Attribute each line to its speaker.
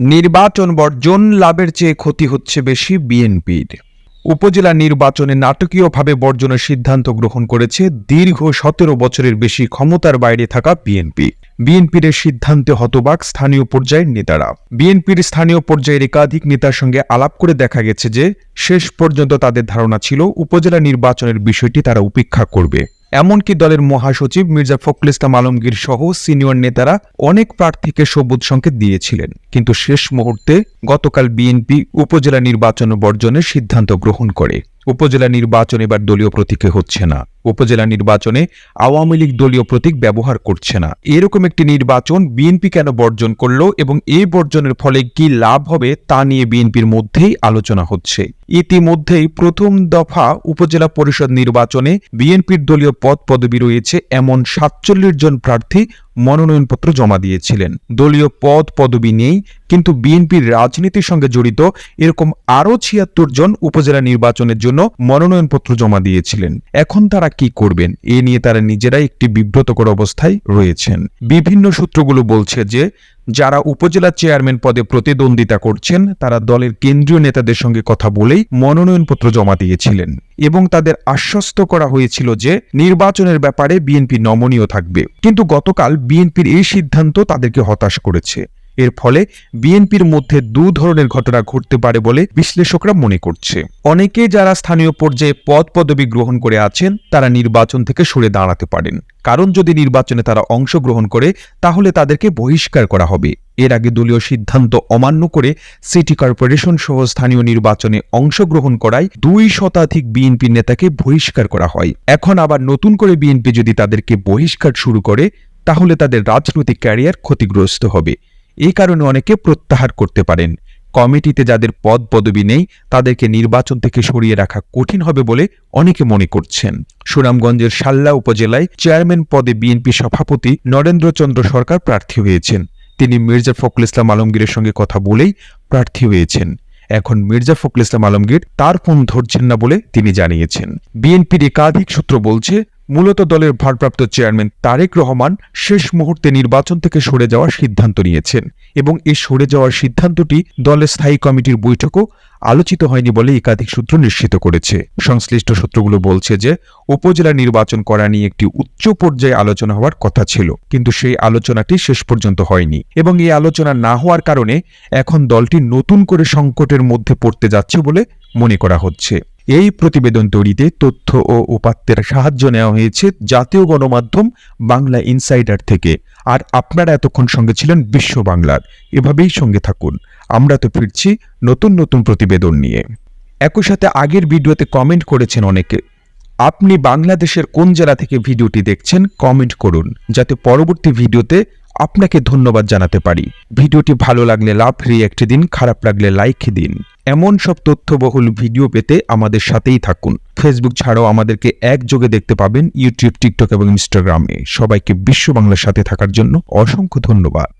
Speaker 1: নির্বাচন বর্জন লাভের চেয়ে ক্ষতি হচ্ছে বেশি বিএনপির। উপজেলা নির্বাচনে নাটকীয়ভাবে বর্জনের সিদ্ধান্ত গ্রহণ করেছে দীর্ঘ সতেরো বছরের বেশি ক্ষমতার বাইরে থাকা বিএনপি। বিএনপির সিদ্ধান্তে হতবাক স্থানীয় পর্যায়ের নেতারা। বিএনপির স্থানীয় পর্যায়ের একাধিক নেতার সঙ্গে আলাপ করে দেখা গেছে যে, শেষ পর্যন্ত তাদের ধারণা ছিল উপজেলা নির্বাচনের বিষয়টি তারা উপেক্ষা করবে। এমনকি দলের মহাসচিব মির্জা ফখরুল ইসলাম আলমগীর সহ সিনিয়র নেতারা অনেক প্রার্থীকে সবুজ সংকেত দিয়েছিলেন। কিন্তু শেষ মুহূর্তে গতকাল বিএনপি উপজেলা নির্বাচন বর্জনের সিদ্ধান্ত গ্রহণ করে। উপজেলা নির্বাচন এবার দলীয় প্রতীকে হচ্ছে না। উপজেলা নির্বাচনে আওয়ামী লীগ দলীয় প্রতীক ব্যবহার করছে না। এরকম একটি নির্বাচন বিএনপি কেন বর্জন করল এবং এই বর্জনের ফলে কি লাভ হবে তা নিয়ে বিএনপির মধ্যেই আলোচনা হচ্ছে। ইতিমধ্যেই প্রথম দফা উপজেলা পরিষদ নির্বাচনে বিএনপির দলীয় পদ পদবি রয়েছে এমন সাতচল্লিশ জন প্রার্থী মনোনয়নপত্র জমা দিয়েছিলেন। দলীয় পদ পদবি নেই, কিন্তু বিএনপির রাজনীতির সঙ্গে জড়িত এরকম আরও ছিয়াত্তর জন উপজেলা নির্বাচনের জন্য মনোনয়নপত্র জমা দিয়েছিলেন। এখন তারা কি করবেন? এ নিয়ে তারা নিজেরাই একটি বিব্রতকর অবস্থায় রয়েছেন। বিভিন্ন সূত্রগুলো বলছে যে, যারা উপজেলা চেয়ারম্যান পদে প্রতিদ্বন্দ্বিতা করছেন, তারা দলের কেন্দ্রীয় নেতাদের সঙ্গে কথা বলেই মনোনয়নপত্র জমা দিয়েছিলেন এবং তাদের আশ্বস্ত করা হয়েছিল যে, নির্বাচনের ব্যাপারে বিএনপি নমনীয় থাকবে। কিন্তু গতকাল বিএনপির এই সিদ্ধান্ত তাদেরকে হতাশ করেছে। এর ফলে বিএনপির মধ্যে দু ধরনের ঘটনা ঘটতে পারে বলে বিশ্লেষকরা মনে করছে। অনেকে যারা স্থানীয় পর্যায়ে পদ পদবি গ্রহণ করে আছেন, তারা নির্বাচন থেকে সরে দাঁড়াতে পারেন। কারণ যদি নির্বাচনে তারা অংশগ্রহণ করে, তাহলে তাদেরকে বহিষ্কার করা হবে। এর আগে দলীয় সিদ্ধান্ত অমান্য করে সিটি কর্পোরেশন সহ স্থানীয় নির্বাচনে অংশগ্রহণ করায় দুই শতাধিক বিএনপি নেতাকে বহিষ্কার করা হয়। এখন আবার নতুন করে বিএনপি যদি তাদেরকে বহিষ্কার শুরু করে, তাহলে তাদের রাজনৈতিক ক্যারিয়ার ক্ষতিগ্রস্ত হবে। এই কারণে অনেকে প্রত্যাহার করতে পারেন। কমিটিতে যাদের পদ পদবি নেই, তাদেরকে নির্বাচন থেকে সরিয়ে রাখা কঠিন হবে বলে অনেকে মনে করছেন। সুনামগঞ্জের সাল্লা উপজেলায় চেয়ারম্যান পদে বিএনপি সভাপতি নরেন্দ্রচন্দ্র সরকার প্রার্থী হয়েছেন। তিনি মির্জা ফখরুল ইসলাম আলমগীরের সঙ্গে কথা বলেই প্রার্থী হয়েছেন। এখন মির্জা ফখরুল ইসলাম আলমগীর তার ফোন ধরছেন না বলে তিনি জানিয়েছেন। বিএনপির একাধিক সূত্র বলছে মূলত দলের ভারপ্রাপ্ত চেয়ারম্যান তারেক রহমান শেষ মুহূর্তে নির্বাচন থেকে সরে যাওয়ার সিদ্ধান্ত নিয়েছেন এবং এই সরে যাওয়ার সিদ্ধান্তটি দলের স্থায়ী কমিটির বৈঠকও আলোচিত হয়নি বলে একাধিক সূত্র নিশ্চিত করেছে। সংশ্লিষ্ট সূত্রগুলো বলছে যে, উপজেলা নির্বাচন করা নিয়ে একটি উচ্চ পর্যায়ে আলোচনা হওয়ার কথা ছিল, কিন্তু সেই আলোচনাটি শেষ পর্যন্ত হয়নি এবং এই আলোচনা না হওয়ার কারণে এখন দলটি নতুন করে সংকটের মধ্যে পড়তে যাচ্ছে বলে মনে করা হচ্ছে। এই প্রতিবেদন তৈরিতে তথ্য ও উপাত্তের সাহায্য নেওয়া হয়েছে জাতীয় গণমাধ্যম বাংলা ইনসাইডার থেকে। আর আপনারা এতক্ষণ সঙ্গে ছিলেন বিশ্ব বাংলার। এভাবেই সঙ্গে থাকুন। আমরা তো ফিরছি নতুন নতুন প্রতিবেদন নিয়ে। একই সাথে আগের ভিডিওতে কমেন্ট করেছেন অনেকে। আপনি বাংলাদেশের কোন জেলা থেকে ভিডিওটি দেখছেন কমেন্ট করুন, যাতে পরবর্তী ভিডিওতে আপনাকে ধন্যবাদ জানাতে পারি। ভিডিওটি ভালো লাগলে লাভ রিয়েক্ট দিন, খারাপ লাগলে লাইক দিন। এমন সব তথ্যবহুল ভিডিও পেতে আমাদের সাথেই থাকুন। ফেসবুক ছাড়াও আমাদেরকে একযোগে দেখতে পাবেন ইউটিউব টিকটক এবং ইনস্টাগ্রামে সবাইকে বিশ্ব বাংলার সাথে থাকার জন্য অসংখ্য ধন্যবাদ।